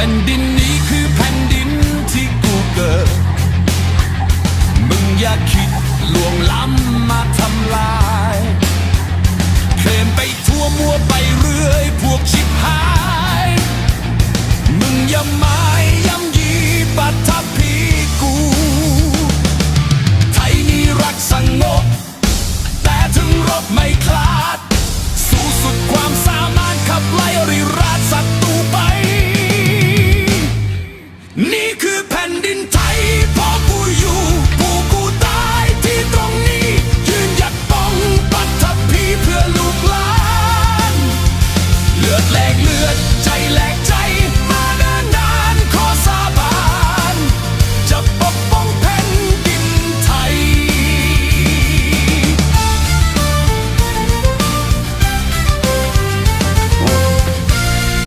ผ่นดินนี้คือแผ่นดินที่กูเกิด มึงอย่าคิดลวงล้ำมาทำลาย เคลมไปทั่วมัวไปเรื่อยพวกชิบหาย standing